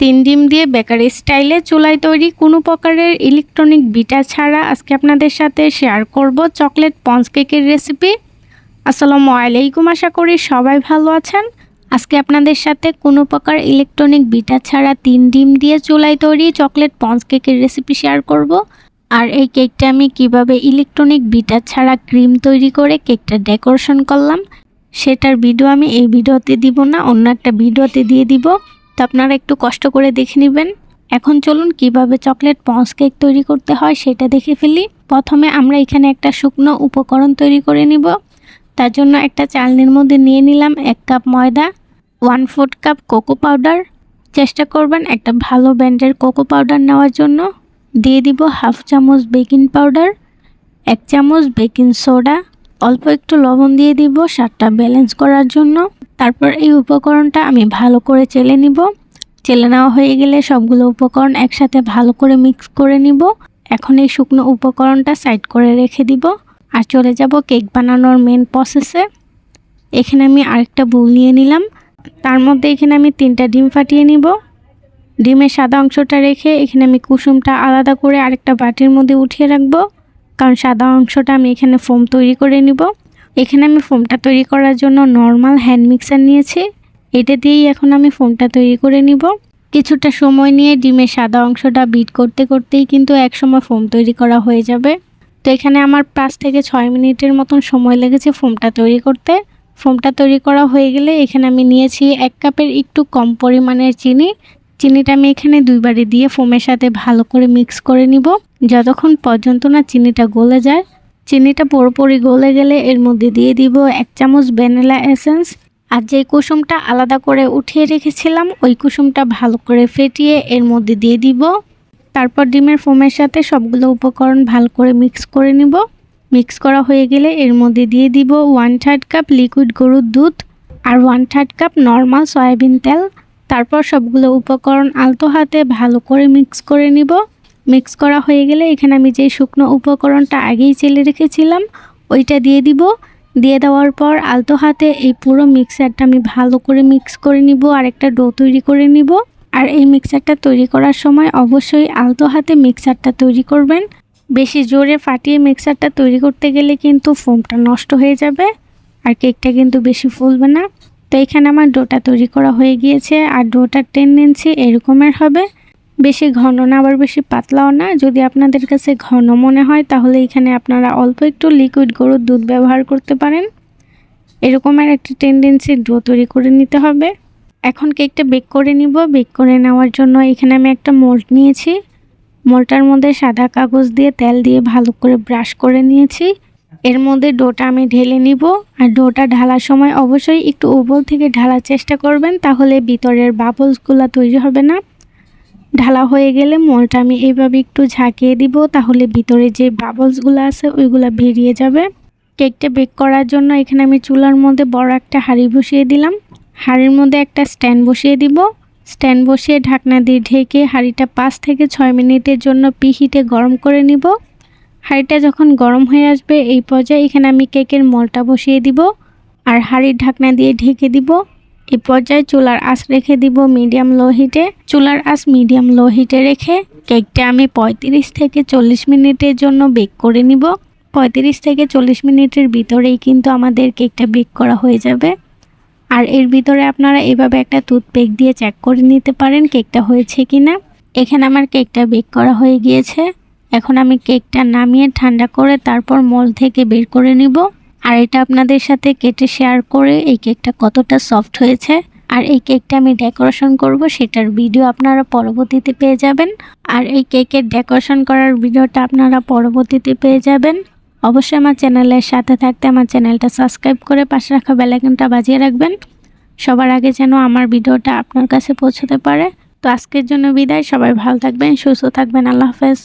তিন ডিম দিয়ে বেকারি স্টাইলে চুলায় তৈরি কোনো প্রকারের ইলেকট্রনিক বিটা ছাড়া আজকে আপনাদের সাথে শেয়ার করব চকলেট পঞ্চ কেকের রেসিপি আসসালামু আলাইকুম, আশা করি সবাই ভালো আছেন। আজকে আপনাদের সাথে কোনো প্রকার ইলেকট্রনিক বিটা ছাড়া তিন ডিম দিয়ে চুলায় তৈরি চকলেট পঞ্চ কেকের রেসিপি শেয়ার করব। আর এই কেকটা আমি কীভাবে ইলেকট্রনিক বিটা ছাড়া ক্রিম তৈরি করে কেকটা ডেকোরেশন করলাম, সেটার ভিডিও আমি এই ভিডিওতে দিব না, অন্য একটা ভিডিওতে দিয়ে দিব। তো আপনারা একটু কষ্ট করে দেখে নেবেন। এখন চলুন কীভাবে চকলেট পঞ্চ কেক তৈরি করতে হয় সেটা দেখে ফেলি। প্রথমে আমরা এখানে একটা শুকনো উপকরণ তৈরি করে নিব। তার জন্য একটা চালনির মধ্যে নিয়ে নিলাম এক কাপ ময়দা one fourth cup cocoa powder চেষ্টা করবেন একটা ভালো ব্র্যান্ডের কোকো পাউডার নেওয়ার জন্য। দিয়ে দিব হাফ চামচ বেকিং পাউডার এক চামচ বেকিং সোডা অল্প একটু লবণ দিয়ে দিব স্বাদটা ব্যালেন্স করার জন্য। তারপর এই উপকরণটা আমি ভালো করে চেলে নিব। চেলে নেওয়া হয়ে গেলে সবগুলো উপকরণ একসাথে ভালো করে মিক্স করে নিব। এখন এই শুকনো উপকরণটা সাইড করে রেখে দিব। আর চলে যাব কেক বানানোর মেন প্রসেসে এখানে আমি আরেকটা বুল নিয়ে নিলাম। তার মধ্যে এখানে আমি তিনটা ডিম ফাটিয়ে নিব। ডিমের সাদা অংশটা রেখে এখানে আমি কুসুমটা আলাদা করে আরেকটা বাটির মধ্যে উঠিয়ে রাখব। কারণ সাদা অংশটা আমি এখানে ফোম তৈরি করে নিব। এখানে আমি ফোমটা তৈরি করার জন্য নর্মাল হ্যান্ড মিক্সার নিয়েছি। এটা দিয়েই এখন আমি ফোমটা তৈরি করে নিব। কিছুটা সময় নিয়ে ডিমের সাদা অংশটা বিট করতে করতেই কিন্তু একসময় ফোম তৈরি করা হয়ে যাবে। তো এখানে আমার পাঁচ থেকে ছয় মিনিটের মতন সময় লেগেছে ফোমটা তৈরি করতে। ফোমটা তৈরি করা হয়ে গেলে এখানে আমি নিয়েছি এক কাপের একটু কম পরিমাণের চিনি। চিনিটা আমি এখানে দুইবারে দিয়ে ফোমের সাথে ভালো করে মিক্স করে নিব। যতক্ষণ পর্যন্ত না চিনিটা গলে যায় চিনিটা পুরোপুরি গলে গেলে এর মধ্যে দিয়ে দিব এক চামচ ভ্যানিলা এসেন্স। আর যে কুসুমটা আলাদা করে উঠিয়ে রেখেছিলাম, ওই কুসুমটা ভালো করে ফেটিয়ে এর মধ্যে দিয়ে দিব। তারপর ডিমের ফোমের সাথে সবগুলো উপকরণ ভালো করে মিক্স করে নিব। মিক্স করা হয়ে গেলে এর মধ্যে দিয়ে দিব ওয়ান থার্ড কাপ লিকুইড গরুর দুধ আর one third cup normal soybean তেল। তারপর সবগুলো উপকরণ আলতো হাতে ভালো করে মিক্স করে নিব। মিক্স করা হয়ে গেলে এখানে আমি যে শুকনো উপকরণটা আগেই চেলে রেখেছিলাম, ওইটা দিয়ে দিব। দিয়ে দেওয়ার পর আলতো হাতে এই পুরো মিক্সারটা আমি ভালো করে মিক্স করে নিব আর একটা ডো তৈরি করে নিব। আর এই মিক্সারটা তৈরি করার সময় অবশ্যই আলতো হাতে মিক্সারটা তৈরি করবেন। বেশি জোরে ফাটিয়ে মিক্সারটা তৈরি করতে গেলে কিন্তু ফোমটা নষ্ট হয়ে যাবে আর কেকটা কিন্তু বেশি ফুলবে না। তো এখানে আমার ডোটা তৈরি করা হয়ে গিয়েছে, আর ডোটার টেন্ডেন্সি এরকমের হবে। বেশি ঘন না, আবার বেশি পাতলাও না। যদি আপনাদের কাছে ঘন মনে হয়, তাহলে এখানে আপনারা অল্প একটু লিকুইড গরুর দুধ ব্যবহার করতে পারেন। এরকমের একটি টেন্ডেন্সি ডো তৈরি করে নিতে হবে। এখন কেকটা বেক করে নিব। বেক করে নেওয়ার জন্য এখানে আমি একটা মোল্ড নিয়েছি। মোলটার মধ্যে সাদা কাগজ দিয়ে তেল দিয়ে ভালো করে ব্রাশ করে নিয়েছি। এর মধ্যে ডোটা আমি ঢেলে নিব। আর ডোটা ঢালার সময় অবশ্যই একটু উবল থেকে ঢালার চেষ্টা করবেন, তাহলে ভিতরের বাবলসগুলো তৈরি হবে না। ঢালা হয়ে গেলে মলটা আমি এইভাবে একটু ঝাঁকিয়ে দিব, তাহলে ভিতরে যে বাবলসগুলো আছে, ওইগুলো বেরিয়ে যাবে। কেকটা বেক করার জন্য এখানে আমি চুলার মধ্যে বড় একটা হাঁড়ি বসিয়ে দিলাম। হাঁড়ির মধ্যে একটা স্ট্যান্ড বসিয়ে দিব। স্ট্যান্ড বসিয়ে ঢাকনা দিয়ে ঢেকে হাঁড়িটা পাঁচ থেকে ছয় মিনিটের জন্য পিহিটে গরম করে নিব। হাঁড়িটা যখন গরম হয়ে আসবে, এই পর্যায়ে এখানে আমি কেকের মলটা বসিয়ে দিব। আর হাঁড়ির ঢাকনা দিয়ে ঢেকে দিব। এই পর্যায়ে চুলার আঁচ রেখে দিব মিডিয়াম লো হিটে। চুলার আঁচ মিডিয়াম লো হিটে রেখে কেকটা আমি পঁয়ত্রিশ থেকে চল্লিশ মিনিটের জন্য বেক করে নিব। পঁয়ত্রিশ থেকে চল্লিশ মিনিটের ভিতরেই কিন্তু আমাদের কেকটা বেক করা হয়ে যাবে। আর এর ভিতরে আপনারা এভাবে একটা টুথপেক দিয়ে চেক করে নিতে পারেন কেকটা হয়েছে কি না এখানে আমার কেকটা বেক করা হয়ে গিয়েছে। এখন আমি কেকটা নামিয়ে ঠান্ডা করে তারপর মল থেকে বের করে নিব। আর এটা আপনাদের সাথে কেটে শেয়ার করে এই কেকটা কতটা সফট হয়েছে আর এই কেকটা আমি ডেকোরেশন করব, সেটার ভিডিও আপনারা পরবর্তীতে পেয়ে যাবেন। আর এই কেকের ডেকোরেশন করার ভিডিওটা আপনারা পরবর্তীতে পেয়ে যাবেন। অবশ্যই আমার চ্যানেলের সাথে থাকতে আমার চ্যানেলটা সাবস্ক্রাইব করে পাশে রাখা বেলাইকনটা বাজিয়ে রাখবেন। সবার আগে যেন আমার ভিডিওটা আপনার কাছে পৌঁছতে পারে। তো আজকের জন্য বিদায়, সবাই ভালো থাকবেন, সুস্থ থাকবেন, আল্লাহ হাফেজ।